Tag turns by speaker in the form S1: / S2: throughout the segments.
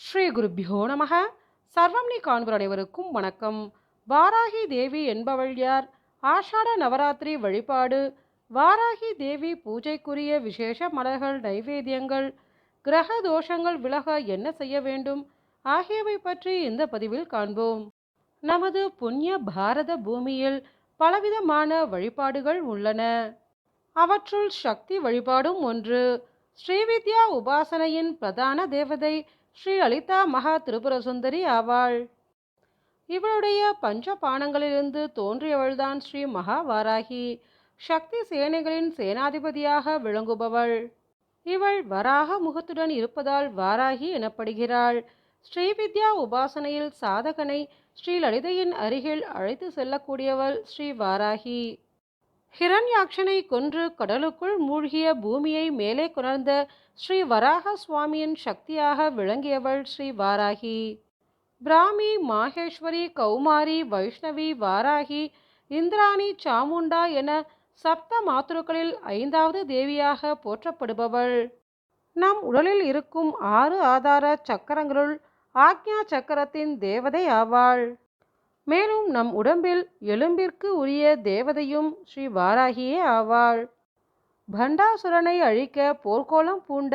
S1: ஸ்ரீ குருப்பியோ நமக சர்வம்னி காண்பர் அனைவருக்கும் வணக்கம். வாராகி தேவி என்பவள் யார் ஆஷாட நவராத்திரி வழிபாடு. வாராகி தேவி பூஜைக்குரிய விசேஷ மலர்கள் நைவேத்தியங்கள். கிரக தோஷங்கள் விலக என்ன செய்ய வேண்டும்? ஆகியவை பற்றி இந்த பதிவில் காண்போம். நமது புண்ணிய பாரத பூமியில் பலவிதமான வழிபாடுகள் உள்ளன. அவற்றுள் சக்தி வழிபாடும் ஒன்று. ஸ்ரீவித்யா உபாசனையின் பிரதான தேவதை ஸ்ரீ லலிதா மகா திரிபுர சுந்தரி ஆவாள். இவளுடைய பஞ்ச பானங்களிலிருந்து தோன்றியவள்தான் ஸ்ரீ மகா வாராகி சக்தி சேனைகளின் சேனாதிபதியாக விளங்குபவள். இவள் வராக முகத்துடன் இருப்பதால் வாராகி எனப்படுகிறாள். ஸ்ரீவித்யா உபாசனையில் சாதகனை ஸ்ரீ லலிதையின் அருகில் அழைத்து செல்லக்கூடியவள் ஸ்ரீ வாராகி. ஹிரண்யாட்சனை கொன்று கடலுக்குள் மூழ்கிய பூமியை மேலே கொணர்ந்த ஸ்ரீ வராக சுவாமியின் சக்தியாக விளங்கியவள் ஸ்ரீ வாராகி. பிராமி மாகேஸ்வரி கௌமாரி வைஷ்ணவி வாராகி இந்திராணி சாமுண்டா என சப்த மாத்துருக்களில் ஐந்தாவது தேவியாக போற்றப்படுபவள். நம் உடலில் இருக்கும் ஆறு ஆதார சக்கரங்களுள் ஆக்ஞா சக்கரத்தின் தேவதை ஆவாள். மேலும் நம் உடம்பில் எலும்பிற்கு உரிய தேவதையும் ஸ்ரீ வாராகியே ஆவாள். பண்டாசுரனை அழிக்க போர்க்கோலம் பூண்ட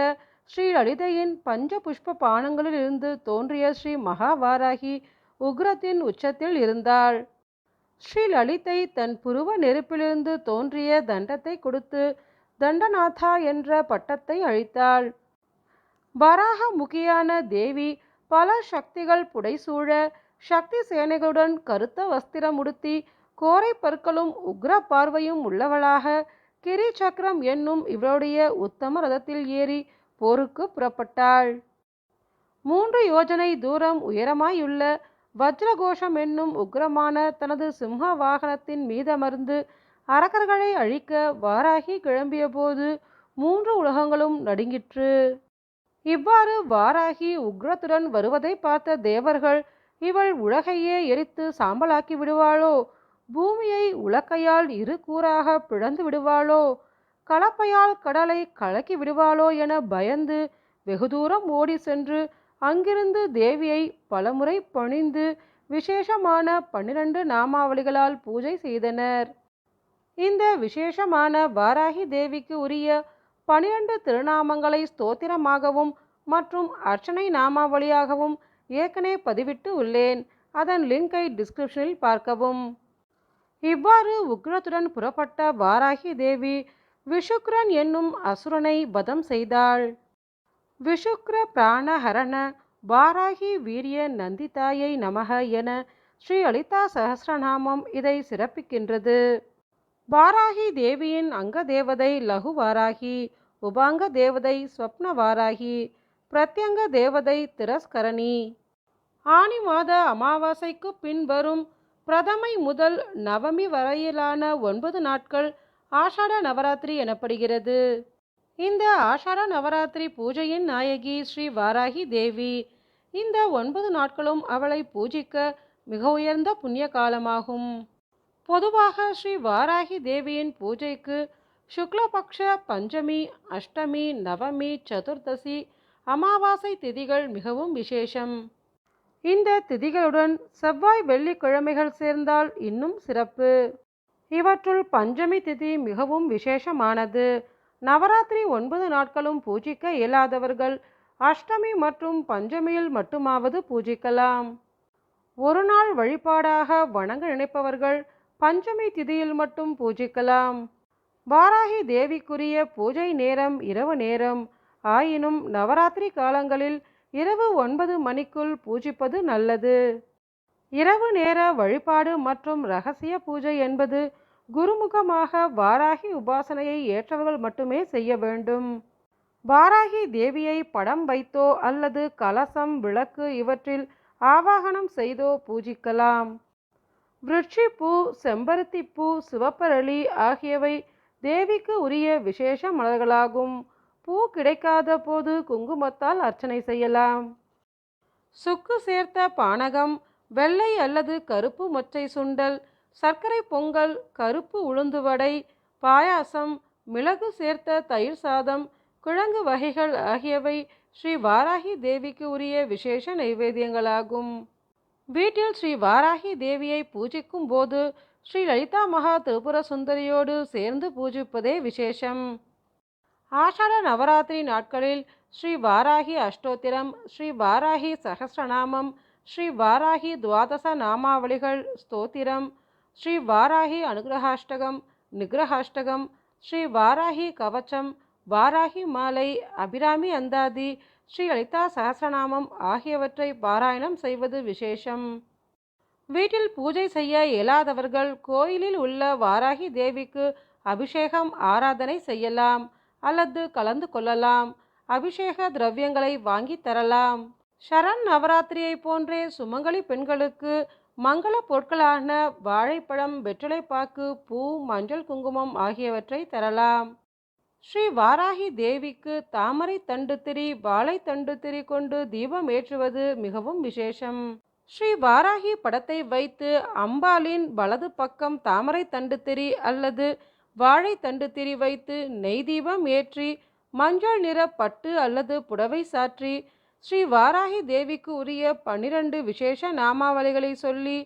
S1: ஸ்ரீ லலிதையின் பஞ்ச புஷ்ப பானங்களிலிருந்து தோன்றிய ஸ்ரீ மகாவாராகி உக்ரத்தின் உச்சத்தில் இருந்தாள். ஸ்ரீ லலிதை தன் புருவ நெருப்பிலிருந்து தோன்றிய தண்டத்தை கொடுத்து தண்டநாதா என்ற பட்டத்தை அழித்தாள். வராக முகியான தேவி பல சக்திகள் புடைசூழ சக்தி சேனைகளுடன் கருத்த வஸ்திரம் உடுத்தி கோரை பற்களும் உக்ர பார்வையும் உள்ளவளாக கிரி சக்கரம் என்னும் இவளுடைய உத்தம ரதத்தில் ஏறி போருக்கு புறப்பட்டாள். மூன்று யோஜனை தூரம் உயரமாயுள்ள வஜ்ரகோஷம் என்னும் உக்ரமான தனது சிம்ஹ வாகனத்தின் மீதமர்ந்து அரக்கர்களை அழிக்க வாராகி கிளம்பியபோது மூன்று உலகங்களும் நடுங்கிற்று. இவ்வாறு வாராகி உக்ரத்துடன் வருவதை பார்த்த தேவர்கள் இவள் உலகையே எரித்து சாம்பலாக்கி விடுவாளோ? பூமியை உலக்கையால் இரு கூறாக பிளந்து விடுவாளோ? கலப்பையால் கடலை கலக்கி விடுவாளோ என பயந்து வெகு தூரம் ஓடி சென்று அங்கிருந்து தேவியை பலமுறை பணிந்து விசேஷமான பன்னிரண்டு நாமாவளிகளால் பூஜை செய்தனர். இந்த விசேஷமான வாராகி தேவிக்கு உரிய பனிரெண்டு திருநாமங்களை ஸ்தோத்திரமாகவும் மற்றும் அர்ச்சனை நாமாவளியாகவும் ஏற்கனவே பதிவிட்டு உள்ளேன். அதன் லிங்கை டிஸ்கிரிப்ஷனில் பார்க்கவும். இவ்வாறு உக்ரத்துடன் புறப்பட்ட வாராகி தேவி விஷுக்ரன் என்னும் அசுரனை வதம் செய்தாள். விஷுக்ர பிராணஹரண வாராகி வீரிய நந்திதாயை நமக என ஸ்ரீ லலிதா சஹசிரநாமம் இதை சிறப்பிக்கின்றது. வாராகி தேவியின் அங்க தேவதை லகு வாராகி உபாங்க தேவதை ஸ்வப்ன வாராகி பிரத்யங்க தேவதை திரஸ்கரணி. ஆனி மாத அமாவாசைக்கு பின்வரும் பிரதமை முதல் நவமி வரையிலான ஒன்பது நாட்கள் ஆஷாட நவராத்திரி எனப்படுகிறது. இந்த ஆஷாட நவராத்திரி பூஜையின் நாயகி ஸ்ரீ வாராகி தேவி. இந்த ஒன்பது நாட்களும் அவளை பூஜிக்க மிக உயர்ந்த புண்ணிய காலமாகும். பொதுவாக ஸ்ரீ வாராகி தேவியின் பூஜைக்கு சுக்லபக்ஷ பஞ்சமி அஷ்டமி நவமி சதுர்தசி அமாவாசை திதிகள் மிகவும் விசேஷம். இந்த திதிகளுடன் செவ்வாய் வெள்ளிக்கிழமைகள் சேர்ந்தால் இன்னும் சிறப்பு. இவற்றுள் பஞ்சமி திதி மிகவும் விசேஷமானது. நவராத்திரி ஒன்பது நாட்களும் பூஜிக்க இயலாதவர்கள் அஷ்டமி மற்றும் பஞ்சமியில் மட்டுமாவது பூஜிக்கலாம். ஒரு நாள் வழிபாடாக வணங்க நினைப்பவர்கள் பஞ்சமி திதியில் மட்டும் பூஜிக்கலாம். வாராகி தேவிக்குரிய பூஜை நேரம் இரவு நேரம். ஆயினும் நவராத்திரி காலங்களில் இரவு ஒன்பது மணிக்குள் பூஜிப்பது நல்லது. இரவு நேர வழிபாடு மற்றும் ரகசிய பூஜை என்பது குருமுகமாக வாராகி உபாசனையை ஏற்றவர்கள் மட்டுமே செய்ய வேண்டும். வாராகி தேவியை படம் வைத்தோ அல்லது கலசம் விளக்கு இவற்றில் ஆவாகனம் செய்தோ பூஜிக்கலாம். விருட்சிப்பூ செம்பருத்திப்பூ சிவப்பரளி ஆகியவை தேவிக்கு உரிய விசேஷ மலர்களாகும். பூ கிடைக்காத போது குங்குமத்தால் அர்ச்சனை செய்யலாம். சுக்கு சேர்த்த பானகம் வெள்ளை அல்லது கருப்பு மொச்சை சுண்டல் சர்க்கரை பொங்கல் கருப்பு உளுந்து வடை பாயாசம் மிளகு சேர்த்த தயிர் சாதம் கிழங்கு வகைகள் ஆகியவை ஸ்ரீ வாராகி தேவிக்கு உரிய விசேஷ நைவேத்தியங்களாகும். வீட்டில் ஸ்ரீ வாராகி தேவியை பூஜிக்கும் போது ஸ்ரீ லலிதா மகா திரிபுர சுந்தரியோடு சேர்ந்து பூஜிப்பதே விசேஷம். ஆஷாட நவராத்திரி நாட்களில் ஸ்ரீ வாராகி அஷ்டோத்திரம் ஸ்ரீ வாராகி சகசிரநாமம் ஸ்ரீ வாராகி துவாதச நாமாவளிகள் ஸ்தோத்திரம் ஸ்ரீ வாராகி அனுகிரகாஷ்டகம் நிகிரகாஷ்டகம் ஸ்ரீ வாராகி கவச்சம் வாராகி மாலை அபிராமி அந்தாதி ஸ்ரீ லலிதா சகசிரநாமம் ஆகியவற்றை பாராயணம் செய்வது விசேஷம். வீட்டில் பூஜை செய்ய இயலாதவர்கள் கோயிலில் உள்ள வாராகி தேவிக்கு அபிஷேகம் ஆராதனை செய்யலாம். அல்லது கலந்து கொள்ளலாம். அபிஷேக திரவியங்களை வாங்கி தரலாம். சரண் நவராத்திரியை போன்றே சுமங்கலி பெண்களுக்கு மங்கள பொருட்களான வாழைப்பழம் வெற்றிலைப்பாக்கு பூ மஞ்சள் குங்குமம் ஆகியவற்றை தரலாம். ஸ்ரீ வாராகி தேவிக்கு தாமரை தண்டு திரி வாழை தண்டு திரி கொண்டு தீபம் ஏற்றுவது மிகவும் விசேஷம். ஸ்ரீ வாராகி படத்தை வைத்து அம்பாளின் வலது பக்கம் தாமரை தண்டு திரி அல்லது வாழைத்தண்டு திரி வைத்து நெய் தீபம் ஏற்றி மஞ்சள் நிற பட்டு அல்லது புடவை சாற்றி ஸ்ரீ வாராகி தேவிக்கு உரிய பன்னிரண்டு விசேஷ நாமாவளிகளை சொல்லி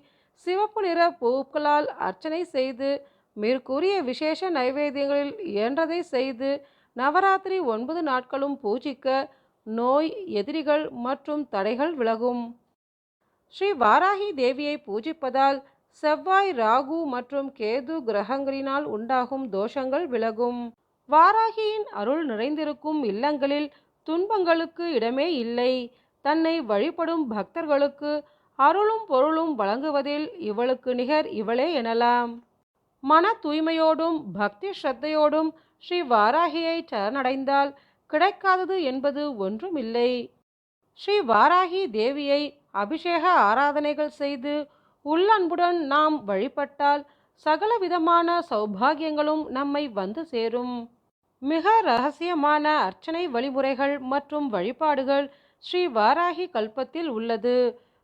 S1: சிவப்பு நிற பூக்களால் அர்ச்சனை செய்து மேற்கூறிய விசேஷ நைவேத்தியங்களில் இயன்றதை செய்து நவராத்திரி ஒன்பது நாட்களும் பூஜிக்க நோய் எதிரிகள் மற்றும் தடைகள் விலகும். ஸ்ரீ வாராகி தேவியை பூஜிப்பதால் செவ்வாய் ராகு மற்றும் கேது கிரகங்களினால் உண்டாகும் தோஷங்கள் விலகும். வாராகியின் அருள் நிறைந்திருக்கும் இல்லங்களில் துன்பங்களுக்கு இடமே இல்லை. தன்னை வழிபடும் பக்தர்களுக்கு அருளும் பொருளும் வழங்குவதில் இவளுக்கு நிகர் இவளே எனலாம். மன தூய்மையோடும் பக்தி ஸ்ரத்தையோடும் ஸ்ரீ வாராகியை சரணடைந்தால் கிடைக்காதது என்பது ஒன்றுமில்லை. ஸ்ரீ வாராகி தேவியை அபிஷேக ஆராதனைகள் செய்து உள்ளன்புடன் நாம் வழிபட்டால் சகல விதமான சௌபாகியங்களும் நம்மை வந்து சேரும். மிக ரகசியமான அர்ச்சனை வழிமுறைகள் மற்றும் வழிபாடுகள் ஸ்ரீ வாராகி கல்பத்தில் உள்ளது.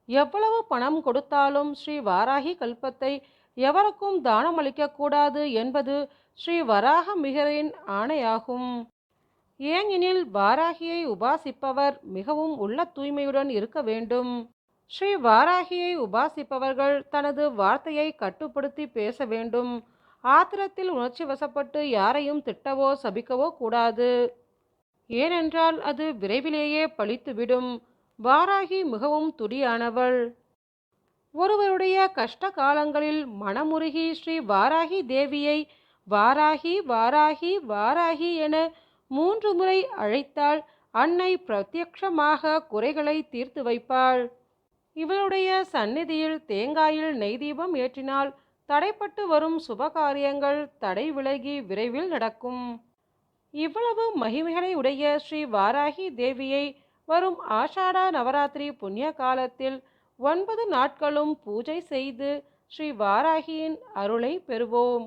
S1: எவ்வளவு பணம் கொடுத்தாலும் ஸ்ரீ வாராகி கல்பத்தை எவருக்கும் தானம் அளிக்கக்கூடாது என்பது ஸ்ரீ வராக மிகரின் ஆணையாகும். ஏனெனில் வாராகியை உபாசிப்பவர் மிகவும் உள்ள தூய்மையுடன் இருக்க வேண்டும். ஸ்ரீ வாராகியை உபாசிப்பவர்கள் தனது வார்த்தையை கட்டுப்படுத்தி பேச வேண்டும். ஆத்திரத்தில் உணர்ச்சி வசப்பட்டு யாரையும் திட்டவோ சபிக்கவோ கூடாது. ஏனென்றால் அது விரைவிலேயே பழித்துவிடும். வாராகி மிகவும் துடியானவள். ஒருவருடைய கஷ்ட காலங்களில் மனமுருகி ஸ்ரீ வாராகி தேவியை வாராகி வாராகி வாராகி என மூன்று முறை அழைத்தால் அன்னை பிரத்யக்ஷமாக குறைகளை தீர்த்து வைப்பாள். இவளுடைய சந்நிதியில் தேங்காயில் நெய் தீபம் ஏற்றினால் தடைப்பட்டு வரும் சுபகாரியங்கள் தடை விலகி விரைவில் நடக்கும். இவ்வளவு மகிமைகளை உடைய ஸ்ரீ வாராகி தேவியை வரும் ஆஷாடா நவராத்திரி புண்ணிய காலத்தில் ஒன்பது நாட்களும் பூஜை செய்து ஸ்ரீ வாராகியின் அருளை பெறுவோம்.